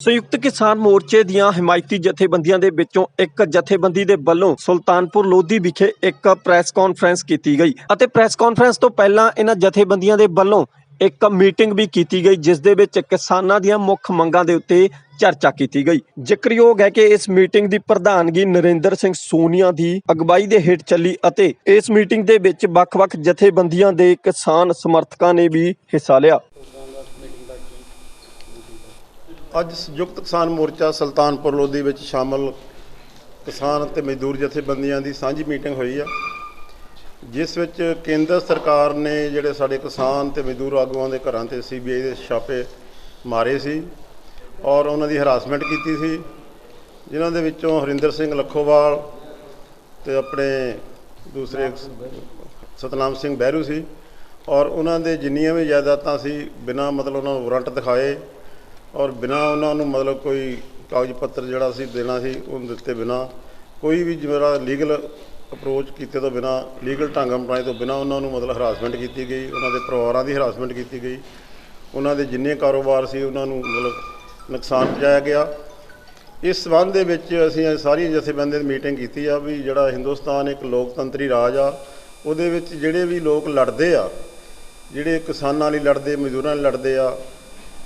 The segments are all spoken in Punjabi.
ਸੰਯੁਕਤ ਕਿਸਾਨ ਮੋਰਚੇ ਦੀਆਂ ਹਮਾਇਤੀ ਜਥੇਬੰਦੀਆਂ ਦੇ ਵਿੱਚੋਂ ਇੱਕ ਜਥੇਬੰਦੀ ਦੇ ਵੱਲੋਂ ਸੁਲਤਾਨਪੁਰ ਲੋਧੀ ਵਿਖੇ ਇੱਕ ਪ੍ਰੈਸ ਕਾਨਫਰੰਸ ਕੀਤੀ ਗਈ ਅਤੇ ਪ੍ਰੈਸ ਕਾਨਫਰੰਸ ਤੋਂ ਪਹਿਲਾਂ ਇਹਨਾਂ ਜਥੇਬੰਦੀਆਂ ਦੇ ਵੱਲੋਂ ਇੱਕ ਮੀਟਿੰਗ ਵੀ ਕੀਤੀ ਗਈ, ਜਿਸ ਦੇ ਵਿੱਚ ਕਿਸਾਨਾਂ ਦੀਆਂ ਮੁੱਖ ਮੰਗਾਂ ਦੇ ਉੱਤੇ ਚਰਚਾ ਕੀਤੀ ਗਈ। ਜ਼ਿਕਰਯੋਗ ਹੈ ਕਿ ਇਸ ਮੀਟਿੰਗ ਦੀ ਪ੍ਰਧਾਨਗੀ ਨਰਿੰਦਰ ਸਿੰਘ ਸੋਨੀਆ ਦੀ ਅਗਵਾਈ ਦੇ ਹੇਠ ਚੱਲੀ ਅਤੇ ਇਸ ਮੀਟਿੰਗ ਦੇ ਵਿੱਚ ਵੱਖ-ਵੱਖ ਜਥੇਬੰਦੀਆਂ ਦੇ ਕਿਸਾਨ ਸਮਰਥਕਾਂ ਨੇ ਵੀ ਹਿੱਸਾ ਲਿਆ। ਅੱਜ ਸੰਯੁਕਤ ਕਿਸਾਨ ਮੋਰਚਾ ਸੁਲਤਾਨਪੁਰ ਲੋਧੀ ਵਿੱਚ ਸ਼ਾਮਲ ਕਿਸਾਨ ਅਤੇ ਮਜ਼ਦੂਰ ਜਥੇਬੰਦੀਆਂ ਦੀ ਸਾਂਝੀ ਮੀਟਿੰਗ ਹੋਈ ਆ, ਜਿਸ ਵਿੱਚ ਕੇਂਦਰ ਸਰਕਾਰ ਨੇ ਜਿਹੜੇ ਸਾਡੇ ਕਿਸਾਨ ਤੇ ਮਜ਼ਦੂਰ ਆਗੂਆਂ ਦੇ ਘਰਾਂ ਤੇ ਸੀਬੀਆਈ ਦੇ ਛਾਪੇ ਮਾਰੇ ਸੀ ਔਰ ਉਹਨਾਂ ਦੀ ਹਰਾਸਮੈਂਟ ਕੀਤੀ ਸੀ। ਜਿਨ੍ਹਾਂ ਦੇ ਵਿੱਚੋਂ ਹਰਿੰਦਰ ਸਿੰਘ ਲੱਖੋਵਾਲ ਤੇ ਆਪਣੇ ਦੂਸਰੇ ਸਤਨਾਮ ਸਿੰਘ ਬਹਿਰੂ ਸੀ ਔਰ ਉਹਨਾਂ ਦੇ ਜਿੰਨੀਆਂ ਵੀ ਜਾਇਦਾਦਾਂ ਸੀ, ਬਿਨਾਂ ਮਤਲਬ ਉਹਨਾਂ ਨੂੰ ਵਾਰੰਟ ਦਿਖਾਏ ਔਰ ਬਿਨਾਂ ਉਹਨਾਂ ਨੂੰ ਮਤਲਬ ਕੋਈ ਕਾਗਜ਼ ਪੱਤਰ ਜਿਹੜਾ ਅਸੀਂ ਦੇਣਾ ਸੀ ਉਹ ਦਿੱਤੇ ਬਿਨਾਂ, ਕੋਈ ਵੀ ਜਿਹੜਾ ਲੀਗਲ ਅਪਰੋਚ ਕੀਤੇ ਤੋਂ ਬਿਨਾਂ ਲੀਗਲ ਢੰਗ ਅਪਣਾਏ ਤੋਂ ਬਿਨਾਂ ਉਹਨਾਂ ਨੂੰ ਮਤਲਬ ਹਰਾਸਮੈਂਟ ਕੀਤੀ ਗਈ, ਉਹਨਾਂ ਦੇ ਪਰਿਵਾਰਾਂ ਦੀ ਹਰਾਸਮੈਂਟ ਕੀਤੀ ਗਈ, ਉਹਨਾਂ ਦੇ ਜਿੰਨੇ ਕਾਰੋਬਾਰ ਸੀ ਉਹਨਾਂ ਨੂੰ ਮਤਲਬ ਨੁਕਸਾਨ ਪਹੁੰਚਾਇਆ ਗਿਆ। ਇਸ ਸਬੰਧ ਦੇ ਵਿੱਚ ਅਸੀਂ ਅੱਜ ਸਾਰੀਆਂ ਜਥੇਬੰਦੀਆਂ ਦੀ ਮੀਟਿੰਗ ਕੀਤੀ ਆ ਵੀ ਜਿਹੜਾ ਹਿੰਦੁਸਤਾਨ ਇੱਕ ਲੋਕਤੰਤਰੀ ਰਾਜ ਆ, ਉਹਦੇ ਵਿੱਚ ਜਿਹੜੇ ਵੀ ਲੋਕ ਲੜਦੇ ਆ, ਜਿਹੜੇ ਕਿਸਾਨਾਂ ਲਈ ਲੜਦੇ, ਮਜ਼ਦੂਰਾਂ ਲਈ ਲੜਦੇ ਆ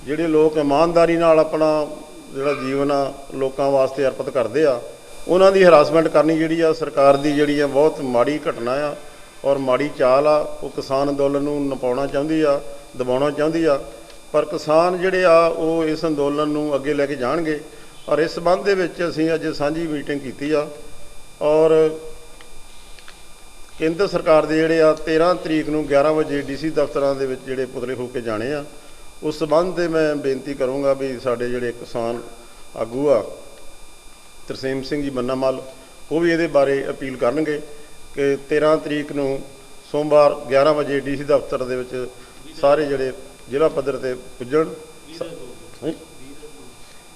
ਜਿਹੜੇ ਲੋਕ ਇਮਾਨਦਾਰੀ ਨਾਲ ਆਪਣਾ ਜਿਹੜਾ ਜੀਵਨ ਆ, ਲੋਕਾਂ ਵਾਸਤੇ ਅਰਪਿਤ ਕਰਦੇ ਆ, ਉਹਨਾਂ ਦੀ ਹਰਾਸਮੈਂਟ ਕਰਨੀ ਜਿਹੜੀ ਆ, ਸਰਕਾਰ ਦੀ ਜਿਹੜੀ ਆ, ਬਹੁਤ ਮਾੜੀ ਘਟਨਾ ਆ ਔਰ ਮਾੜੀ ਚਾਲ ਆ, ਉਹ ਕਿਸਾਨ ਅੰਦੋਲਨ ਨੂੰ ਨਪਾਉਣਾ ਚਾਹੁੰਦੀ ਆ, ਦਬਾਉਣਾ ਚਾਹੁੰਦੀ ਆ, ਪਰ ਕਿਸਾਨ ਜਿਹੜੇ ਆ, ਉਹ ਇਸ ਅੰਦੋਲਨ ਨੂੰ ਅੱਗੇ ਲੈ ਕੇ ਜਾਣਗੇ ਔਰ ਇਸ ਸੰਬੰਧ ਦੇ ਵਿੱਚ ਅਸੀਂ ਅੱਜ ਸਾਂਝੀ ਮੀਟਿੰਗ ਕੀਤੀ ਆ ਔਰ ਕੇਂਦਰ ਸਰਕਾਰ ਦੇ ਜਿਹੜੇ ਆ 13 ਤਰੀਕ ਨੂੰ 11 ਵਜੇ ਡੀਸੀ ਦਫ਼ਤਰਾਂ ਦੇ ਵਿੱਚ ਜਿਹੜੇ ਪੁਤਲੇ ਹੋ ਕੇ ਜਾਣੇ ਆ ਉਸ ਸੰਬੰਧ ਤੇ ਮੈਂ ਬੇਨਤੀ ਕਰੂੰਗਾ ਵੀ ਸਾਡੇ ਜਿਹੜੇ ਕਿਸਾਨ ਆਗੂ ਆ, ਤਰਸੇਮ ਸਿੰਘ ਜੀ ਮੰਨਾਮਲ, ਉਹ ਵੀ ਇਹਦੇ ਬਾਰੇ ਅਪੀਲ ਕਰਨਗੇ ਕਿ 13 ਤਰੀਕ ਨੂੰ ਸੋਮਵਾਰ 11 ਵਜੇ ਡੀਸੀ ਦਫ਼ਤਰ ਦੇ ਵਿੱਚ ਸਾਰੇ ਜਿਹੜੇ ਜ਼ਿਲ੍ਹਾ ਪੱਧਰ ਤੇ ਪੁੱਜਣ।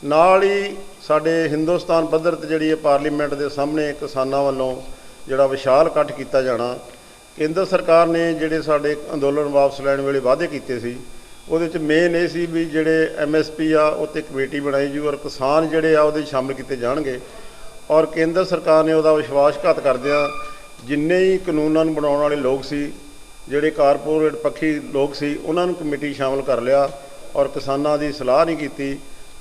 ਨਾਲ ਹੀ ਸਾਡੇ ਹਿੰਦੁਸਤਾਨ ਪੱਧਰ ਤੇ ਜਿਹੜੀ ਇਹ ਪਾਰਲੀਮੈਂਟ ਦੇ ਸਾਹਮਣੇ ਕਿਸਾਨਾਂ ਵੱਲੋਂ ਜਿਹੜਾ ਵਿਸ਼ਾਲ ਇਕੱਠ ਕੀਤਾ ਜਾਣਾ, ਕੇਂਦਰ ਸਰਕਾਰ ਨੇ ਜਿਹੜੇ ਸਾਡੇ ਅੰਦੋਲਨ ਵਾਪਸ ਲੈਣ ਵੇਲੇ ਵਾਅਦੇ ਕੀਤੇ ਸੀ ਉਹਦੇ 'ਚ ਮੇਨ ਇਹ ਸੀ ਵੀ ਜਿਹੜੇ ਐਮਐਸਪੀ ਆ ਉਹ ਤੇ ਕਮੇਟੀ ਬਣਾਈ ਜੂ ਔਰ ਕਿਸਾਨ ਜਿਹੜੇ ਆ ਉਹਦੇ 'ਚ ਸ਼ਾਮਲ ਕੀਤੇ ਜਾਣਗੇ। ਔਰ ਕੇਂਦਰ ਸਰਕਾਰ ਨੇ ਉਹਦਾ ਵਿਸ਼ਵਾਸਘਾਤ ਕਰਦਿਆਂ ਜਿੰਨੇ ਹੀ ਕਾਨੂੰਨਾਂ ਨੂੰ ਬਣਾਉਣ ਵਾਲੇ ਲੋਕ ਸੀ, ਜਿਹੜੇ ਕਾਰਪੋਰੇਟ ਪੱਖੀ ਲੋਕ ਸੀ, ਉਹਨਾਂ ਨੂੰ ਕਮੇਟੀ ਸ਼ਾਮਲ ਕਰ ਲਿਆ ਔਰ ਕਿਸਾਨਾਂ ਦੀ ਸਲਾਹ ਨਹੀਂ ਕੀਤੀ।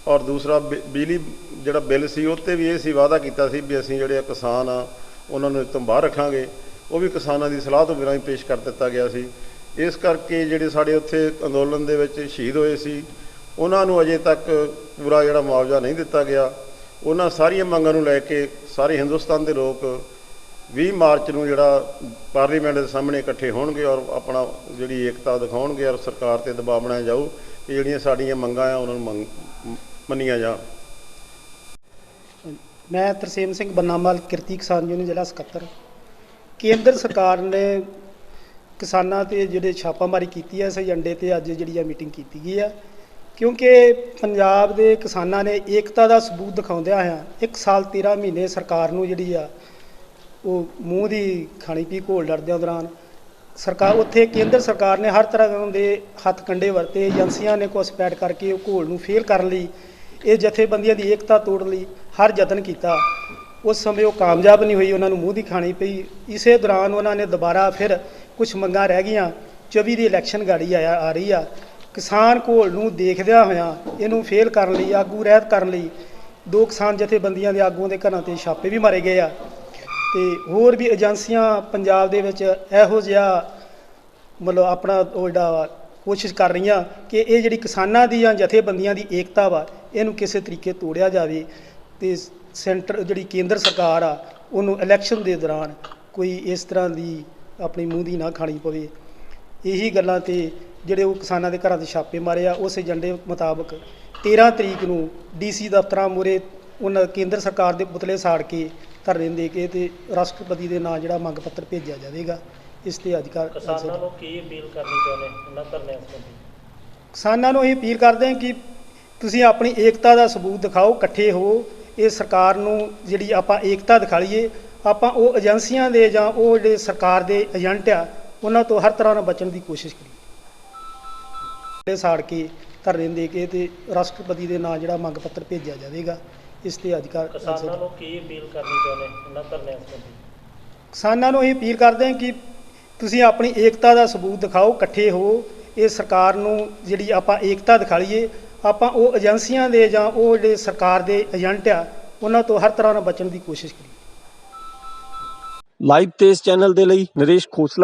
ਔਰ ਦੂਸਰਾ ਬਿ- ਬਿਜਲੀ ਜਿਹੜਾ ਬਿੱਲ ਸੀ ਉਹ 'ਤੇ ਵੀ ਇਹ ਸੀ, ਵਾਅਦਾ ਕੀਤਾ ਸੀ ਵੀ ਅਸੀਂ ਜਿਹੜੇ ਕਿਸਾਨ ਆ, ਉਹਨਾਂ ਨੂੰ ਇਹ ਤੋਂ ਬਾਹਰ ਰੱਖਾਂਗੇ। ਉਹ ਵੀ ਕਿਸਾਨਾਂ ਦੀ ਸਲਾਹ ਤੋਂ ਬਿਨਾਂ ਹੀ ਪੇਸ਼ ਕਰ ਦਿੱਤਾ ਗਿਆ ਸੀ। ਇਸ ਕਰਕੇ ਜਿਹੜੇ ਸਾਡੇ ਉੱਥੇ ਅੰਦੋਲਨ ਦੇ ਵਿੱਚ ਸ਼ਹੀਦ ਹੋਏ ਸੀ, ਉਹਨਾਂ ਨੂੰ ਅਜੇ ਤੱਕ ਪੂਰਾ ਜਿਹੜਾ ਮੁਆਵਜ਼ਾ ਨਹੀਂ ਦਿੱਤਾ ਗਿਆ। ਉਹਨਾਂ ਸਾਰੀਆਂ ਮੰਗਾਂ ਨੂੰ ਲੈ ਕੇ ਸਾਰੇ ਹਿੰਦੁਸਤਾਨ ਦੇ ਲੋਕ 20 ਮਾਰਚ ਨੂੰ ਜਿਹੜਾ ਪਾਰਲੀਮੈਂਟ ਦੇ ਸਾਹਮਣੇ ਇਕੱਠੇ ਹੋਣਗੇ ਔਰ ਆਪਣਾ ਜਿਹੜੀ ਏਕਤਾ ਦਿਖਾਉਣਗੇ ਔਰ ਸਰਕਾਰ ਤੇ ਦਬਾਅ ਬਣਾਇਆ ਜਾਊ ਕਿ ਜਿਹੜੀਆਂ ਸਾਡੀਆਂ ਮੰਗਾਂ ਆ, ਉਹਨਾਂ ਨੂੰ ਮੰਗ ਮੰਨੀਆਂ ਜਾਣ। ਮੈਂ ਤਰਸੇਮ ਸਿੰਘ ਬੰਨਾਮਲ, ਕਿਰਤੀ ਕਿਸਾਨ ਯੂਨੀਅਨ ਜ਼ਿਲ੍ਹਾ ਸਕੱਤਰ। ਕੇਂਦਰ ਸਰਕਾਰ ਨੇ ਕਿਸਾਨਾਂ ਤੇ ਜਿਹੜੇ ਛਾਪਾਮਾਰੀ ਕੀਤੀ ਹੈ ਇਸ ਏਜੰਡੇ ਤੇ ਅੱਜ ਜਿਹੜੀ ਆ ਮੀਟਿੰਗ ਕੀਤੀ ਗਈ ਆ। ਕਿਉਂਕਿ ਪੰਜਾਬ ਦੇ ਕਿਸਾਨਾਂ ਨੇ ਏਕਤਾ ਦਾ ਸਬੂਤ ਦਿਖਾਉਂਦਿਆਂ ਆ ਇੱਕ ਸਾਲ 13 ਮਹੀਨੇ ਸਰਕਾਰ ਨੂੰ ਜਿਹੜੀ ਆ, ਉਹ ਮੂੰਹ ਦੀ ਖਾਣੀ ਪੀ ਘੋਲ ਲੜਦਿਆਂ ਦੌਰਾਨ ਸਰਕਾਰ, ਉੱਥੇ ਕੇਂਦਰ ਸਰਕਾਰ ਨੇ ਹਰ ਤਰ੍ਹਾਂ ਦੇ ਹੱਥ ਕੰਡੇ ਵਰਤੇ, ਏਜੰਸੀਆਂ ਨੇ ਘੁਸਪੈਠ ਕਰਕੇ ਉਹ ਘੋਲ ਨੂੰ ਫੇਲ ਕਰਨ ਲਈ, ਇਹ ਜਥੇਬੰਦੀਆਂ ਦੀ ਏਕਤਾ ਤੋੜਨ ਲਈ, ਹਰ ਯਤਨ ਕੀਤਾ। ਉਸ ਸਮੇਂ ਉਹ ਕਾਮਯਾਬ ਨਹੀਂ ਹੋਈ, ਉਹਨਾਂ ਨੂੰ ਮੂੰਹ ਦੀ ਖਾਣੀ ਪਈ। ਇਸੇ ਦੌਰਾਨ ਉਹਨਾਂ ਨੇ ਦੁਬਾਰਾ ਫਿਰ ਕੁਝ ਮੰਗਾਂ ਰਹਿ ਗਈਆਂ। 24 ਦੀ ਇਲੈਕਸ਼ਨ ਗਾੜੀ ਆਇਆ, ਆ ਰਹੀ ਆ। ਕਿਸਾਨ ਘੋਲ ਨੂੰ ਦੇਖਦਿਆਂ ਹੋਇਆਂ ਇਹਨੂੰ ਫੇਲ ਕਰਨ ਲਈ, ਆਗੂ ਰਹਿਤ ਕਰਨ ਲਈ ਦੋ ਕਿਸਾਨ ਜਥੇਬੰਦੀਆਂ ਦੇ ਆਗੂਆਂ ਦੇ ਘਰਾਂ ਤੇ ਛਾਪੇ ਵੀ ਮਾਰੇ ਗਏ ਆ। ਤੇ ਹੋਰ ਵੀ ਏਜੰਸੀਆਂ ਪੰਜਾਬ ਦੇ ਵਿੱਚ ਇਹੋ ਜਿਹਾ ਮਤਲਬ ਆਪਣਾ ਉਹ ਜਿਹੜਾ ਵਾ, ਕੋਸ਼ਿਸ਼ ਕਰ ਰਹੀਆਂ ਕਿ ਇਹ ਜਿਹੜੀ ਕਿਸਾਨਾਂ ਦੀ ਜਾਂ ਜਥੇਬੰਦੀਆਂ ਦੀ ਏਕਤਾ ਵਾ, ਇਹਨੂੰ ਕਿਸੇ ਤਰੀਕੇ ਤੋੜਿਆ ਜਾਵੇ ਤੇ ਸੈਂਟਰ ਜਿਹੜੀ ਕੇਂਦਰ ਸਰਕਾਰ ਆ, ਉਹਨੂੰ ਇਲੈਕਸ਼ਨ ਦੇ ਦੌਰਾਨ ਕੋਈ ਇਸ ਤਰ੍ਹਾਂ ਦੀ ਆਪਣੀ ਮੂੰਹ ਦੀ ਨਾ ਖਾਣੀ ਪਵੇ। ਇਹੀ ਗੱਲਾਂ ਤੇ ਜਿਹੜੇ ਉਹ ਕਿਸਾਨਾਂ ਦੇ ਘਰਾਂ ਦੇ ਛਾਪੇ ਮਾਰੇ ਆ ਉਸ ਏਜੰਡੇ ਮੁਤਾਬਕ 13 ਤਰੀਕ ਨੂੰ ਡੀਸੀ ਦਫ਼ਤਰਾਂ ਮੂਹਰੇ ਉਹਨਾਂ ਕੇਂਦਰ ਸਰਕਾਰ ਦੇ ਪੁਤਲੇ ਸਾੜ ਕੇ ਧਰਨੇ ਦੇ ਕੇ ਤੇ ਰਾਸ਼ਟਰਪਤੀ ਦੇ ਨਾਂ ਜਿਹੜਾ ਮੰਗ ਪੱਤਰ ਭੇਜਿਆ ਜਾਵੇਗਾ। ਇਸ ਤੇ ਅਧਿਕਾਰ ਕਿਸਾਨਾਂ ਨੂੰ ਕੀ ਅਪੀਲ ਕਰਨੀ ਚਾਹੁੰਦੇ ਉਹਨਾਂ ਧਰਨਿਆਂ ਸੰਬੰਧੀ ਕਿਸਾਨਾਂ ਨੂੰ ਇਹ ਅਪੀਲ ਕਰਦੇ ਹਾਂ ਕਿ ਤੁਸੀਂ ਆਪਣੀ ਏਕਤਾ ਦਾ ਸਬੂਤ ਦਿਖਾਓ ਇਕੱਠੇ ਹੋ। ਇਹ ਸਰਕਾਰ ਨੂੰ ਜਿਹੜੀ ਆਪਾਂ ਏਕਤਾ ਦਿਖਾ ਲਈਏ ਆਪਾਂ ਉਹ ਏਜੰਸੀਆਂ ਦੇ ਜਾਂ ਉਹ ਜਿਹੜੇ ਸਰਕਾਰ ਦੇ ਏਜੰਟ ਆ ਉਹਨਾਂ ਤੋਂ ਹਰ ਤਰ੍ਹਾਂ ਨਾਲ ਬਚਣ ਦੀ ਕੋਸ਼ਿਸ਼ ਕਰੀਏ। ਇਹ ਸਾੜ ਕੇ ਧਰਨੇ ਦੇ ਕੇ ਤੇ ਰਾਸ਼ਟਰਪਤੀ ਦੇ ਨਾਂ ਜਿਹੜਾ ਮੰਗ ਪੱਤਰ ਭੇਜਿਆ ਜਾਵੇਗਾ ਇਸ ਤੇ ਅੱਜ ਕੱਲ੍ਹ ਕਿਸਾਨਾਂ ਨੂੰ ਕੀ ਅਪੀਲ ਕਰਨੀ ਚਾਹੁੰਦੇ ਇਹਨਾਂ ਧਰਨਿਆਂ ਸੰਬੰਧੀ? ਕਿਸਾਨਾਂ ਨੂੰ ਇਹ ਅਪੀਲ ਕਰਦੇ ਹਾਂ ਕਿ ਤੁਸੀਂ ਆਪਣੀ ਏਕਤਾ ਦਾ ਸਬੂਤ ਦਿਖਾਓ ਇਕੱਠੇ ਹੋ ਇਹ ਸਰਕਾਰ ਨੂੰ ਜਿਹੜੀ ਆਪਾਂ ਏਕਤਾ ਦਿਖਾ ਲਈਏ ਆਪਾਂ ਉਹ ਏਜੰਸੀਆਂ ਦੇ ਜਾਂ ਉਹ ਜਿਹੜੇ ਸਰਕਾਰ ਦੇ ਏਜੰਟ ਆ ਉਹਨਾਂ ਤੋਂ ਹਰ ਤਰ੍ਹਾਂ ਨਾਲ ਬਚਣ ਦੀ ਕੋਸ਼ਿਸ਼ ਕਰੀਏ। ਲਾਈਵ ਤੇਜ਼ ਚੈਨਲ ਦੇ ਲਈ ਨਰੇਸ਼ ਖੋਸਲਾ